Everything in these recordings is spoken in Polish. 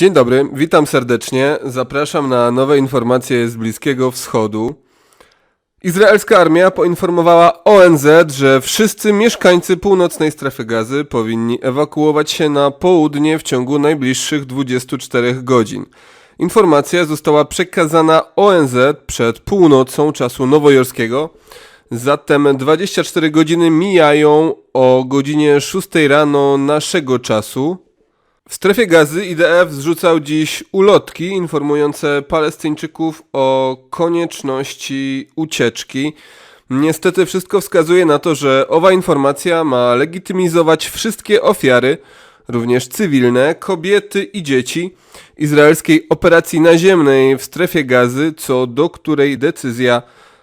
Dzień dobry, witam serdecznie. Zapraszam na nowe informacje z Bliskiego Wschodu. Izraelska armia poinformowała ONZ, że wszyscy mieszkańcy północnej strefy gazy powinni ewakuować się na południe w ciągu najbliższych 24 godzin. Informacja została przekazana ONZ przed północą czasu nowojorskiego, zatem 24 godziny mijają o godzinie 6 rano naszego czasu. W strefie gazy IDF zrzucał dziś ulotki informujące Palestyńczyków o konieczności ucieczki. Niestety wszystko wskazuje na to, że owa informacja ma legitymizować wszystkie ofiary, również cywilne, kobiety i dzieci, izraelskiej operacji naziemnej w strefie gazy, co do której decyzja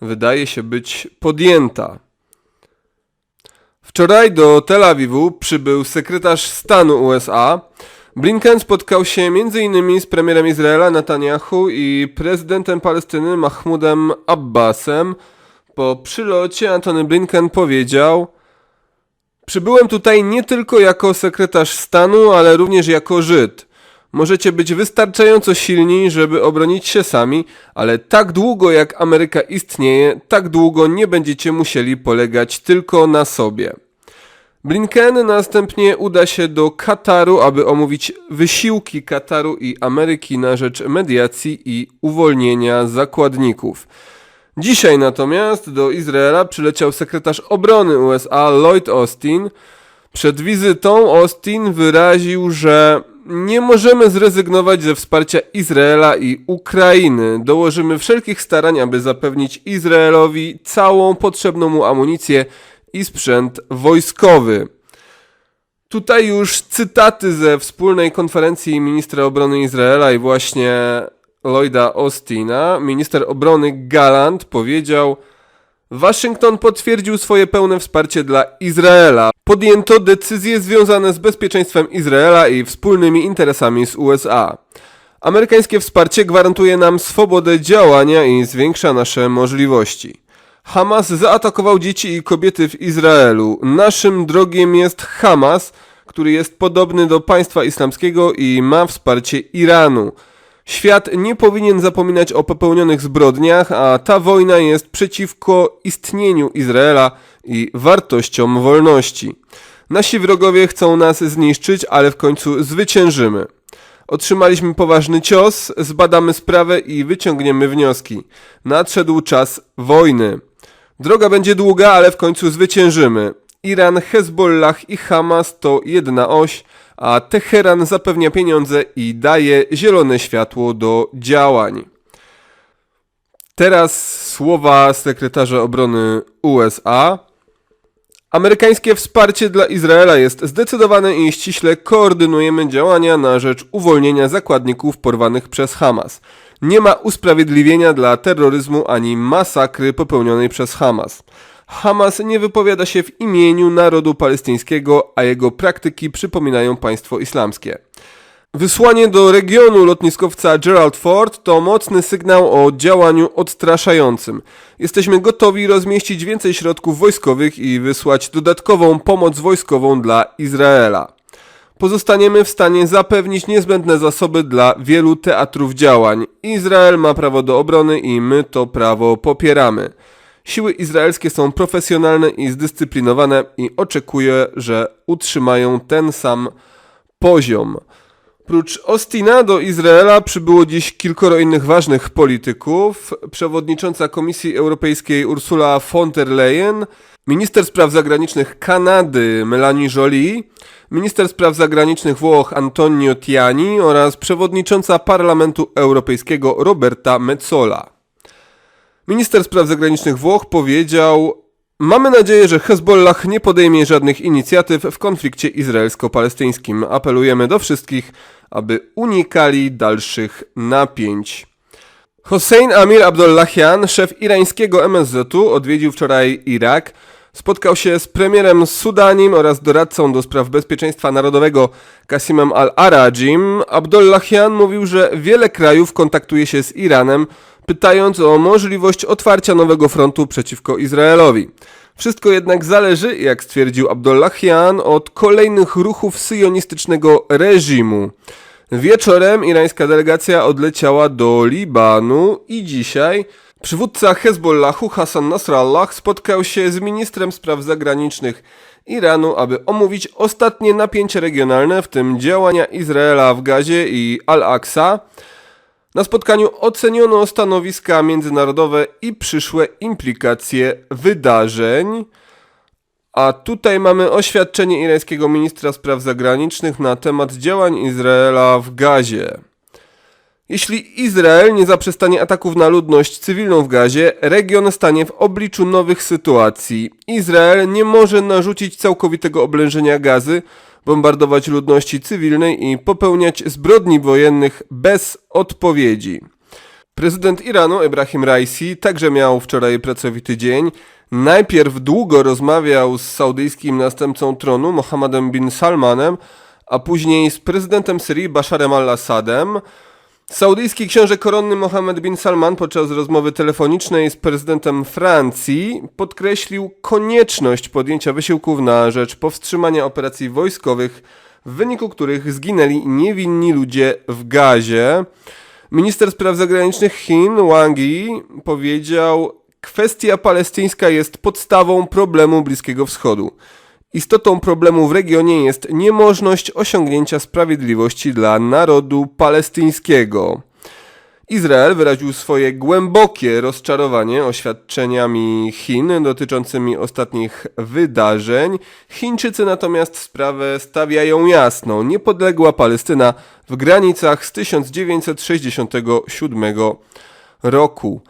wydaje się być podjęta. Wczoraj do Tel Awiwu przybył sekretarz stanu USA. Blinken spotkał się m.in. z premierem Izraela Netanyahu i prezydentem Palestyny Mahmudem Abbasem. Po przylocie Antony Blinken powiedział: Przybyłem tutaj nie tylko jako sekretarz stanu, ale również jako Żyd. Możecie być wystarczająco silni, żeby obronić się sami, ale tak długo jak Ameryka istnieje, tak długo nie będziecie musieli polegać tylko na sobie. Blinken następnie uda się do Kataru, aby omówić wysiłki Kataru i Ameryki na rzecz mediacji i uwolnienia zakładników. Dzisiaj natomiast do Izraela przyleciał sekretarz obrony USA Lloyd Austin. Przed wizytą Austin wyraził, że nie możemy zrezygnować ze wsparcia Izraela i Ukrainy. Dołożymy wszelkich starań, aby zapewnić Izraelowi całą potrzebną mu amunicję i sprzęt wojskowy. Tutaj już cytaty ze wspólnej konferencji ministra obrony Izraela i właśnie Lloyda Austina. Minister obrony Galant powiedział: Waszyngton potwierdził swoje pełne wsparcie dla Izraela. Podjęto decyzje związane z bezpieczeństwem Izraela i wspólnymi interesami z USA. Amerykańskie wsparcie gwarantuje nam swobodę działania i zwiększa nasze możliwości. Hamas zaatakował dzieci i kobiety w Izraelu. Naszym drogiem jest Hamas, który jest podobny do państwa islamskiego i ma wsparcie Iranu. Świat nie powinien zapominać o popełnionych zbrodniach, a ta wojna jest przeciwko istnieniu Izraela i wartościom wolności. Nasi wrogowie chcą nas zniszczyć, ale w końcu zwyciężymy. Otrzymaliśmy poważny cios, zbadamy sprawę i wyciągniemy wnioski. Nadszedł czas wojny. Droga będzie długa, ale w końcu zwyciężymy. Iran, Hezbollah i Hamas to jedna oś, a Teheran zapewnia pieniądze i daje zielone światło do działań. Teraz słowa sekretarza obrony USA. Amerykańskie wsparcie dla Izraela jest zdecydowane i ściśle koordynujemy działania na rzecz uwolnienia zakładników porwanych przez Hamas. Nie ma usprawiedliwienia dla terroryzmu ani masakry popełnionej przez Hamas. Hamas nie wypowiada się w imieniu narodu palestyńskiego, a jego praktyki przypominają państwo islamskie. Wysłanie do regionu lotniskowca Gerald Ford to mocny sygnał o działaniu odstraszającym. Jesteśmy gotowi rozmieścić więcej środków wojskowych i wysłać dodatkową pomoc wojskową dla Izraela. Pozostaniemy w stanie zapewnić niezbędne zasoby dla wielu teatrów działań. Izrael ma prawo do obrony i my to prawo popieramy. Siły izraelskie są profesjonalne i zdyscyplinowane i oczekuję, że utrzymają ten sam poziom. Prócz Ostina do Izraela przybyło dziś kilkoro innych ważnych polityków. Przewodnicząca Komisji Europejskiej Ursula von der Leyen, minister spraw zagranicznych Kanady Melanie Jolie, minister spraw zagranicznych Włoch Antonio Tiani oraz przewodnicząca Parlamentu Europejskiego Roberta Metsola. Minister spraw zagranicznych Włoch powiedział: Mamy nadzieję, że Hezbollah nie podejmie żadnych inicjatyw w konflikcie izraelsko-palestyńskim. Apelujemy do wszystkich, aby unikali dalszych napięć. Hossein Amir Abdullahian, szef irańskiego MSZ-u, odwiedził wczoraj Irak. Spotkał się z premierem Sudanim oraz doradcą do spraw bezpieczeństwa narodowego Kasimem al-Arajim. Abdullahian mówił, że wiele krajów kontaktuje się z Iranem, pytając o możliwość otwarcia nowego frontu przeciwko Izraelowi. Wszystko jednak zależy, jak stwierdził Abdullahian, od kolejnych ruchów syjonistycznego reżimu. Wieczorem irańska delegacja odleciała do Libanu i dzisiaj przywódca Hezbollahu Hassan Nasrallah spotkał się z ministrem spraw zagranicznych Iranu, aby omówić ostatnie napięcie regionalne, w tym działania Izraela w Gazie i Al-Aqsa. Na spotkaniu oceniono stanowiska międzynarodowe i przyszłe implikacje wydarzeń. A tutaj mamy oświadczenie irańskiego ministra spraw zagranicznych na temat działań Izraela w Gazie. Jeśli Izrael nie zaprzestanie ataków na ludność cywilną w Gazie, region stanie w obliczu nowych sytuacji. Izrael nie może narzucić całkowitego oblężenia gazy, bombardować ludności cywilnej i popełniać zbrodni wojennych bez odpowiedzi. Prezydent Iranu Ebrahim Raisi także miał wczoraj pracowity dzień. Najpierw długo rozmawiał z saudyjskim następcą tronu Mohammedem bin Salmanem, a później z prezydentem Syrii Basharem al-Assadem. Saudyjski książę koronny Mohammed bin Salman podczas rozmowy telefonicznej z prezydentem Francji podkreślił konieczność podjęcia wysiłków na rzecz powstrzymania operacji wojskowych, w wyniku których zginęli niewinni ludzie w gazie. Minister spraw zagranicznych Chin Wang Yi powiedział: Kwestia palestyńska jest podstawą problemu Bliskiego Wschodu. Istotą problemu w regionie jest niemożność osiągnięcia sprawiedliwości dla narodu palestyńskiego. Izrael wyraził swoje głębokie rozczarowanie oświadczeniami Chin dotyczącymi ostatnich wydarzeń. Chińczycy natomiast sprawę stawiają jasno. Niepodległa Palestyna w granicach z 1967 roku.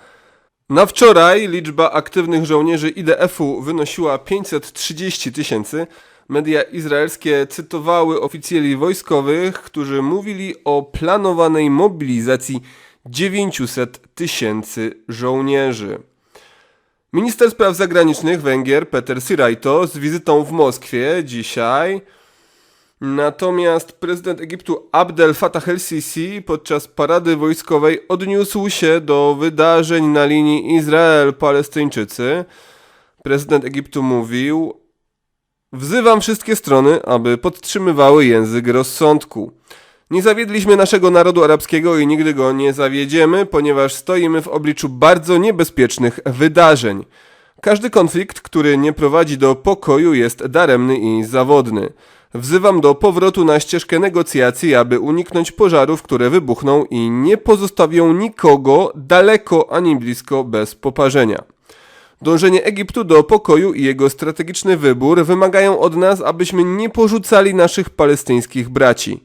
Na wczoraj liczba aktywnych żołnierzy IDF-u wynosiła 530 tysięcy. Media izraelskie cytowały oficjeli wojskowych, którzy mówili o planowanej mobilizacji 900 tysięcy żołnierzy. Minister spraw zagranicznych Węgier Peter Sirajto z wizytą w Moskwie dzisiaj Natomiast prezydent Egiptu Abdel Fattah el-Sisi podczas parady wojskowej odniósł się do wydarzeń na linii Izrael-Palestyńczycy. Prezydent Egiptu mówił: Wzywam wszystkie strony, aby podtrzymywały język rozsądku. Nie zawiedliśmy naszego narodu arabskiego i nigdy go nie zawiedziemy, ponieważ stoimy w obliczu bardzo niebezpiecznych wydarzeń. Każdy konflikt, który nie prowadzi do pokoju, jest daremny i zawodny. Wzywam do powrotu na ścieżkę negocjacji, aby uniknąć pożarów, które wybuchną i nie pozostawią nikogo daleko ani blisko bez poparzenia. Dążenie Egiptu do pokoju i jego strategiczny wybór wymagają od nas, abyśmy nie porzucali naszych palestyńskich braci.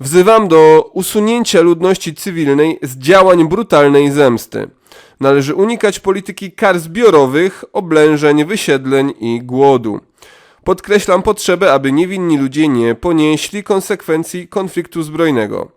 Wzywam do usunięcia ludności cywilnej z działań brutalnej zemsty. Należy unikać polityki kar zbiorowych, oblężeń, wysiedleń i głodu. Podkreślam potrzebę, aby niewinni ludzie nie ponieśli konsekwencji konfliktu zbrojnego.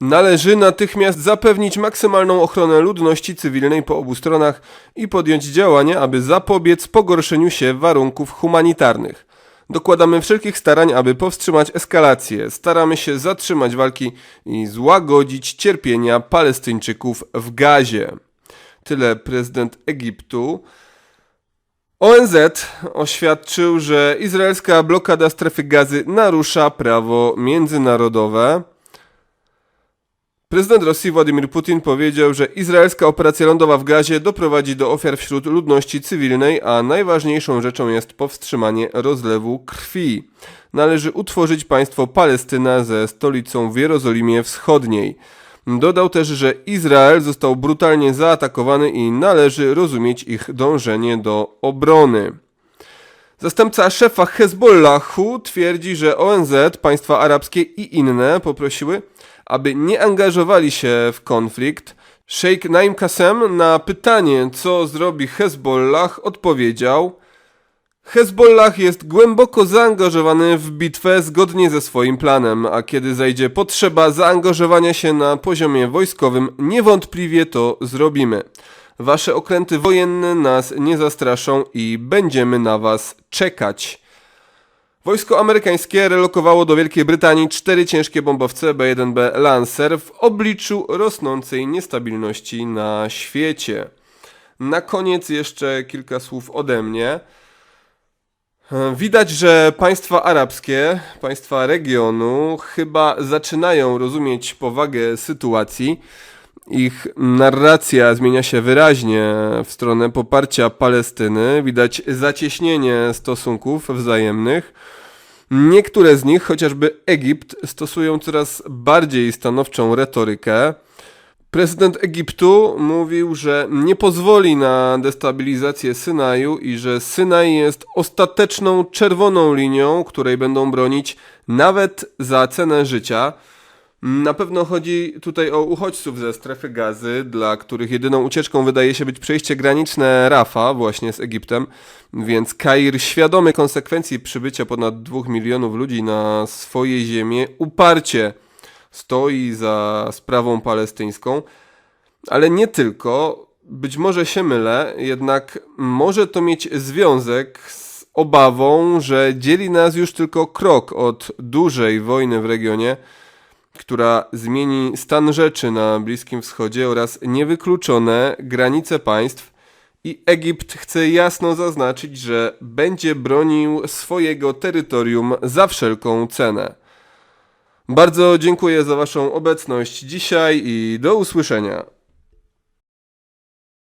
Należy natychmiast zapewnić maksymalną ochronę ludności cywilnej po obu stronach i podjąć działania, aby zapobiec pogorszeniu się warunków humanitarnych. Dokładamy wszelkich starań, aby powstrzymać eskalację. Staramy się zatrzymać walki i złagodzić cierpienia Palestyńczyków w gazie. Tyle prezydent Egiptu. ONZ oświadczył, że izraelska blokada strefy gazy narusza prawo międzynarodowe. Prezydent Rosji Władimir Putin powiedział, że izraelska operacja lądowa w gazie doprowadzi do ofiar wśród ludności cywilnej, a najważniejszą rzeczą jest powstrzymanie rozlewu krwi. Należy utworzyć państwo Palestyna ze stolicą w Jerozolimie Wschodniej. Dodał też, że Izrael został brutalnie zaatakowany i należy rozumieć ich dążenie do obrony. Zastępca szefa Hezbollahu twierdzi, że ONZ, państwa arabskie i inne poprosiły, aby nie angażowali się w konflikt. Sheikh Naim Qasem na pytanie, co zrobi Hezbollah, odpowiedział – Hezbollah jest głęboko zaangażowany w bitwę zgodnie ze swoim planem, a kiedy zajdzie potrzeba zaangażowania się na poziomie wojskowym, niewątpliwie to zrobimy. Wasze okręty wojenne nas nie zastraszą i będziemy na was czekać. Wojsko amerykańskie relokowało do Wielkiej Brytanii cztery ciężkie bombowce B-1B Lancer w obliczu rosnącej niestabilności na świecie. Na koniec jeszcze kilka słów ode mnie. E, Widać, że państwa arabskie, państwa regionu chyba zaczynają rozumieć powagę sytuacji. Ich narracja zmienia się wyraźnie w stronę poparcia Palestyny. Widać zacieśnienie stosunków wzajemnych. Niektóre z nich, chociażby Egipt, stosują coraz bardziej stanowczą retorykę. Prezydent Egiptu mówił, że nie pozwoli na destabilizację Synaju i że Synaj jest ostateczną czerwoną linią, której będą bronić nawet za cenę życia. Na pewno chodzi tutaj o uchodźców ze strefy gazy, dla których jedyną ucieczką wydaje się być przejście graniczne Rafa właśnie z Egiptem, więc Kair świadomy konsekwencji przybycia ponad 2 milionów ludzi na swoje ziemię uparcie stoi za sprawą palestyńską, ale nie tylko. Być może się mylę, jednak może to mieć związek z obawą, że dzieli nas już tylko krok od dużej wojny w regionie, która zmieni stan rzeczy na Bliskim Wschodzie oraz niewykluczone granice państw. I Egipt chce jasno zaznaczyć, że będzie bronił swojego terytorium za wszelką cenę. Bardzo dziękuję za Waszą obecność dzisiaj i do usłyszenia.